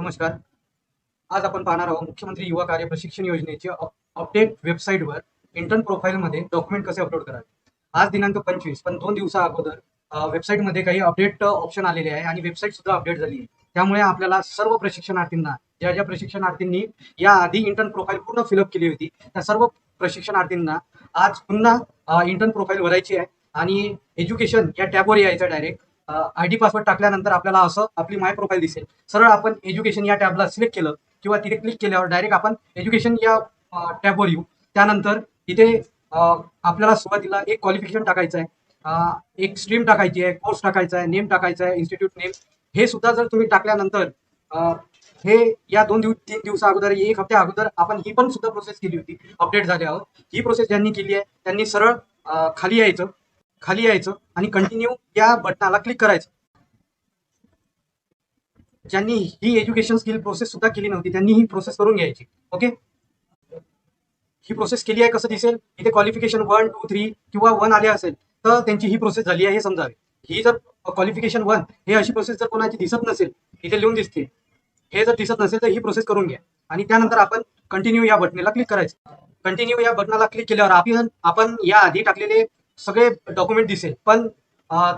नमस्कार. आज आपण पाहणार आहोत मुख्यमंत्री युवा कार्य प्रशिक्षण योजनेचे अपडेट वेबसाईटवर इंटर्न प्रोफाईलमध्ये डॉक्युमेंट कसे अपलोड करावे. आज दिनांक पंचवीस पण दोन दिवसा अगोदर वेबसाईटमध्ये काही अपडेट ऑप्शन आलेले आहे आणि वेबसाईट सुद्धा अपडेट झाली आहे. त्यामुळे आपल्याला सर्व प्रशिक्षणार्थींना ज्या ज्या प्रशिक्षणार्थींनी या आधी इंटर्न प्रोफाईल पूर्ण फिलअप केली होती त्या सर्व प्रशिक्षणार्थींना आज पुन्हा इंटर्न प्रोफाईल भरायची आहे. आणि एज्युकेशन या टॅबवर यायचं डायरेक्ट आय डी पासवर्ड टाकल्यानंतर आपल्याला असं आपली माय प्रोफाईल दिसेल. सरळ आपण एज्युकेशन या टॅबला सिलेक्ट केलं किंवा तिथे क्लिक केल्यावर डायरेक्ट आपण एज्युकेशन या टॅबवर येऊ. त्यानंतर इथे आपल्याला सुरुवातीला एक क्वालिफिकेशन टाकायचं आहे. एक स्ट्रीम टाकायची आहे कोर्स टाकायचा आहे नेम टाकायचा आहे इन्स्टिट्यूट नेम हे सुद्धा जर तुम्ही टाकल्यानंतर हे या दोन दिवस तीन दिवसा अगोदर एक हप्त्या अगोदर आपण ही पण सुद्धा प्रोसेस केली होती. अपडेट झाल्यावर ही प्रोसेस ज्यांनी केली आहे त्यांनी सरळ खाली यायचं. खाली यायचं आणि कंटिन्यू या बटनाला क्लिक करायचं. ज्यांनी ही एज्युकेशन स्किल प्रोसेस सुद्धा केली नव्हती त्यांनी ही प्रोसेस करून घ्यायची. ओके ही प्रोसेस केली आहे कसं दिसेल? इथे क्वालिफिकेशन वन टू थ्री किंवा वन आले असेल तर त्यांची ही प्रोसेस झाली आहे हे समजावे. ही जर क्वालिफिकेशन वन हे अशी प्रोसेस जर कोणाची दिसत नसेल इथे लिहून दिसते. हे जर दिसत नसेल तर ही प्रोसेस करून घ्या. आणि त्यानंतर आपण कंटिन्यू या बटनेला क्लिक करायचं. कंटिन्यू या बटनाला क्लिक केल्यावर आपण आपण या आधी टाकलेले सगळे डॉक्युमेंट दिसेल. पण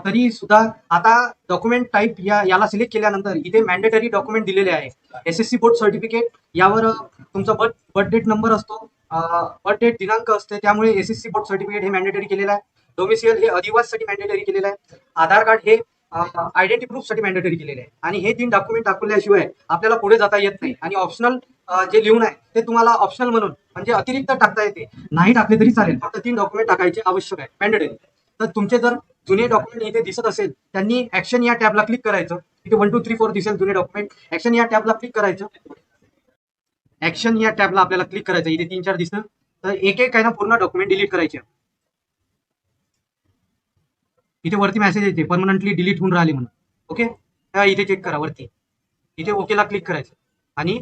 तरी सुद्धा आता डॉक्युमेंट टाईप या याला सिलेक्ट केल्यानंतर इथे मॅन्डेटरी डॉक्युमेंट दिलेले आहे. S S C board certificate यावर तुमचा बर्थ बर्थ डेट नंबर असतो बर्थ डेट दिनांक असते त्यामुळे S S C board certificate हे मॅन्डेटरी केलेलं आहे. डोमिसियल हे अधिवाससाठी मॅन्डेटरी केलेलं आहे. आधार कार्ड हे आयडेंटिटी प्रूफसाठी मॅन्डेटरी केलेलं आहे. आणि हे तीन डॉक्युमेंट दाखवल्याशिवाय आपल्याला पुढे जाता येत नाही. आणि ऑप्शनल जे लिहून आहे ते तुम्हाला ऑप्शनल म्हणून म्हणजे अतिरिक्त टाकता येते. नाही टाकले तरी चालेल फक्त तीन डॉक्युमेंट टाकायचे आवश्यक आहे मॅन्डेटरी तर तुमचे जर जुने डॉक्युमेंट इथे दिसत असेल त्यांनी ऍक्शन या टॅबला क्लिक करायचं. इथे वन टू थ्री फोर दिसेल जुने डॉक्युमेंट ऍक्शन या टॅबला क्लिक करायचं. ऍक्शन या टॅबला आपल्याला क्लिक करायचं. इथे तीन चार दिसतं तर एक एक आहे ना पूर्ण डॉक्युमेंट डिलीट करायचे. इथे वरती मेसेज येते परमनंटली डिलीट होऊन राहिले म्हणून. ओके इथे चेक करा वरती. इथे ओकेला क्लिक करायचं. आणि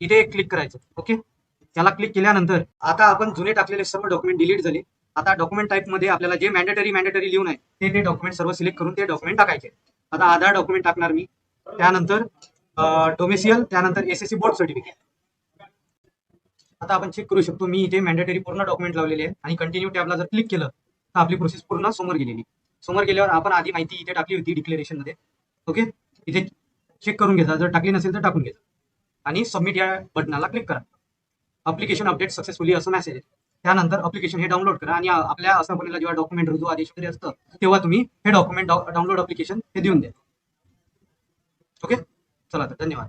इथे क्लिक करायचं. ओके त्याला क्लिक केल्यानंतर आता आपण जुने टाकलेले सर्व डॉक्युमेंट डिलीट झाले. आता डॉक्युमेंट टाईपमध्ये आपल्याला जे मॅन्डेटरी मॅन्डेटरी लिहून आहे ते ते डॉक्युमेंट सर्व सिलेक्ट करून ते डॉक्युमेंट टाकायचे. आता आधार डॉक्युमेंट टाकणार मी. त्यानंतर डोमेसियल त्यानंतर एसएससी बोर्ड सर्टिफिकेट आता आपण चेक करू शकतो मी इथे मॅन्डेटरी पूर्ण डॉक्युमेंट लावलेले आहे आणि कंटिन्यू टॅबला जर क्लिक केलं तर आपली प्रोसेस पूर्ण समोर गेलेली. समोर गेल्यावर आपण आधी माहिती इथे टाकली होती डिक्लेरेशनमध्ये. ओके इथे चेक करून घेता जर टाकली नसेल तर टाकून घेता आणि सबमिट या बटनाला क्लिक करा. अप्लिकेशन अपडेट सक्सेसफुली असं मेसेज येते. त्यानंतर अप्लिकेशन हे डाउनलोड करा आणि आपल्या आपल्या असापणीला जेव्हा डॉक्युमेंट रुजू आदेश वगैरे असतं तेव्हा तुम्ही हे डॉक्युमेंट डाउनलोड अप्लिकेशन हे देऊन द्या. ओके चला तर धन्यवाद.